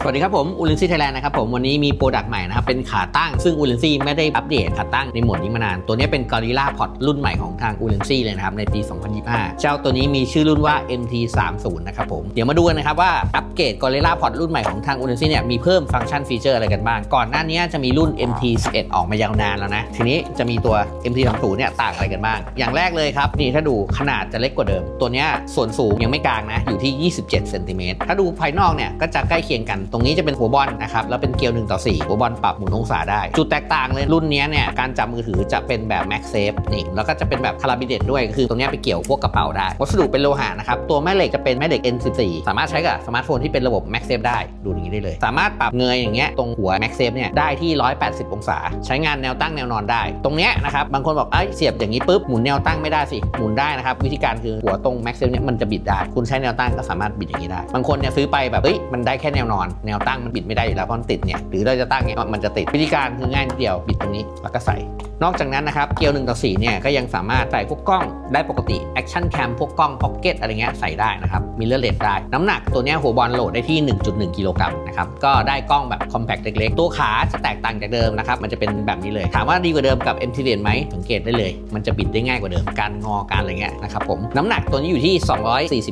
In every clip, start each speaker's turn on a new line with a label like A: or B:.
A: สวัสดีครับผมอูลินซี่ไทยแลนด์นะครับผมวันนี้มีโปรดักต์ใหม่นะครับเป็นขาตั้งซึ่งอูลินซี่ไม่ได้อัปเดตขาตั้งในหมวดนี้มานาน ตัวนี้เป็น Gorilla Pod รุ่นใหม่ของทางอูลินซี่เลยนะครับในปี 2025 เจ้าตัวนี้มีชื่อรุ่นว่า MT30 นะครับผมเดี๋ยวมาดูกันนะครับว่าอัปเกรด Gorilla Pod รุ่นใหม่ของทางอูลินซี่เนี่ยมีเพิ่มฟังก์ชันฟีเจอร์อะไรกันบ้างก่อนหน้านี้จะมีรุ่น MT11 ออกมายาวนานแล้วนะทีนี้จะมีตัว MT30 เนี่ยต่างอะไรกันบ้าง อย่างแรกเลยครับนี่ถ้าดูขนาดจะเล็กกว่าเดิม ตัวเนี้ยส่วนสูงยังไม่กลางนะอยู่ที่ 27เซนติเมตรถ้าดูภายนอกเนี่ยก็จะใกล้เคียงกันตรงนี้จะเป็นหัวบอลนะครับแล้วเป็นเกลียว1ต่อ4หัวบอลปรับหมุนองศาได้ จุดแตกต่างเลยรุ่นนี้เนี่ยการจับมือถือจะเป็นแบบ Max Safe นี่แล้วก็จะเป็นแบบคาราบิเดตด้วยคือตรงนี้ไปเกี่ยวพวกกระเป๋าได้ วัสดุเป็นโลหะนะครับตัวแม่เหล็กจะเป็นแม่เหล็ก N14 สามารถใช้กับสมาร์ทโฟนที่เป็นระบบ Max Safe ได้ดูอย่างนี้ได้เลย สามารถปรับเงยอย่างเงี้ยตรงหัว Max Safe เนี่ยได้ที่ 180 องศา ใช้งานแนวตั้งแนวนอนได้ ตรงเนี้ยนะครับบางคนบอกเอ้ยเสียบอย่างนี้ปุ๊บหมุนแนวตั้งไม่ได้สิหมุนได้นะครับวิธีการคือหัวตรง Max Safe เนี่ยมันจะบิดได้ คุณใช้แนวตั้งก็สามารถบิดอย่างนี้ได้ บางคนเนี่ยซื้อไปแบบเอ้ยมันได้แค่แนวนอนแนวตั้งมันบิดไม่ได้อยู่แล้วเพราะมันติดเนี่ยหรือเราจะตั้งเนี่ยมันจะติดวิธีการคือง่ายนิดเดียวบิดตรงนี้แล้วก็ใส่ นอกจากนั้นนะครับเกียว1ต่อ4เนี่ยก็ยังสามารถใส่พวกกล้องได้ปกติแอคชั่นแคมพวกกล้องพ็อกเก็ตอะไรเงี้ยใส่ได้นะครับมีเลอร์เลดได้ น้ำหนักตัวเนี้ยหัวบอลโหลดได้ที่ 1.1 กิโลกรัมนะครับก็ได้กล้องแบบคอมแพคเล็กๆ ตัวขาจะแตกต่างจากเดิมนะครับมันจะเป็นแบบนี้เลย ถามว่าดีกว่าเดิมกับ m t 1ไหมสังเกตได้เลย มันจะบิดได้ง่ายกว่าเดิมการงอการอะไรเงี้ยนะครับผมน้ำหนักตัวนี้อยู่ที่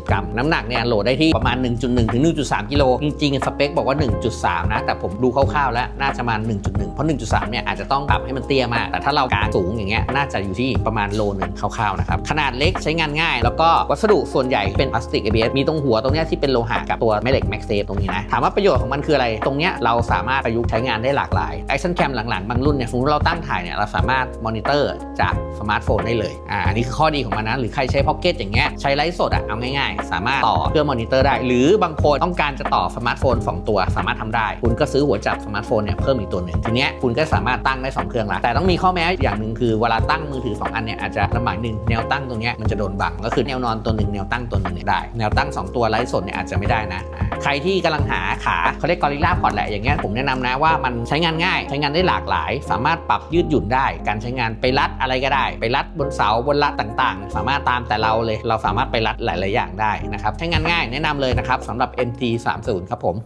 A: 240 กรัม น้ำหนักเนี่ยโหลดได้ที่ประมาณ 1.1 ถึง 1.3 กิโลจริงๆสเปคบอกว่า 1.3 นะ แต่ผมดูคร่าวๆแล้วน่าจะประมาณ1.1 เพราะ 1.3 เนี่ยอาจจะต้องปรับให้มันเตี้ยมาก แต่ถ้าเราการสูงอย่างเงี้ยน่าจะอยู่ที่ประมาณโลหนึ่งคร่าวๆนะครับ ขนาดเล็กใช้งานง่าย แล้วก็วัสดุส่วนใหญ่เป็นพลาสติก ABS มีตรงหัวตรงเนี้ยที่เป็นโลหะกับตัวแม่เหล็ก Max Safe ตรงนี้นะ ถามว่าประโยชน์ของมันคืออะไร ตรงเนี้ยเราสามารถประยุกต์ใช้งานได้หลากหลาย Action Cam หลังๆบางรุ่นเนี่ยสมมติเราตั้งถ่ายเนี่ยเราสามารถมอนิเตอร์จากสมาร์ทโฟนได้เลยอ่าอันนี้คือข้อดีของมันนะหรือใครใช้พ็อกเก็ตอย่างเงี้ยใช้ไลฟ์สดอะเอาง่ายๆ สามารถต่อเพื่อมอนิเตอร์ได้ หรือบางคนต้องการจะต่อสมาร์ทโฟนสตัวสามารถทำได้ คุณก็ซื้อหัวจับสมาร์ทโฟนเนี่ยเพิ่มอีกตัวหนึ่งทีเนี้ยคุณก็สามารถตั้งได้สองเครื่องละแต่ต้องมีข้อแม้อย่างหนึ่งคือเวลาตั้งมือถือสองอันเนี่ยอาจจะลำบากหนึ่งแนวตั้งตรงเนี้ยมันจะโดนบังก็คือแนวนอนตัวหนึ่งแนวตั้งตัวหนึ่งเนี่ยได้ แนวตั้งสองตัวไลฟ์สดเนี่ยอาจจะไม่ได้นะ ใครที่กำลังหาขาเขาเรียกกอริลลาพอดแหละอย่างเงี้ยผมแนะนำนะว่ามันใช้งานง่าย ใช้งานได้หลากหลาย สามารถปรับยืดหยุ่นได้ การใช้งานไปรัดอะไรก็ได้ ไปรัดบนเสาบนรัดต่างๆ สามารถตามแต่เราเลย เราสามารถไปรัดหลาย ๆ อย่างได้นะครับใช้งานง่ายแนะนำเลยนะครับสำหรับ MT30 ครับผม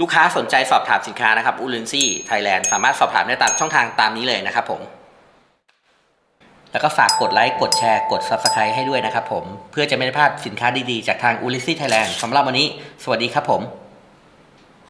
A: ลูกค้าสนใจสอบถามสินค้านะครับอูลินซี่ไทยแลนด์สามารถสอบถามได้ตามช่องทางตามนี้เลยนะครับผมแล้วก็ฝากกดไลค์ กดแชร์ กด Subscribe ให้ด้วยนะครับผม เพื่อจะไม่ได้พลาดสินค้าดีๆ จากทางอูลิซี่ไทยแลนด์สำหรับวันนี้ สวัสดีครับผม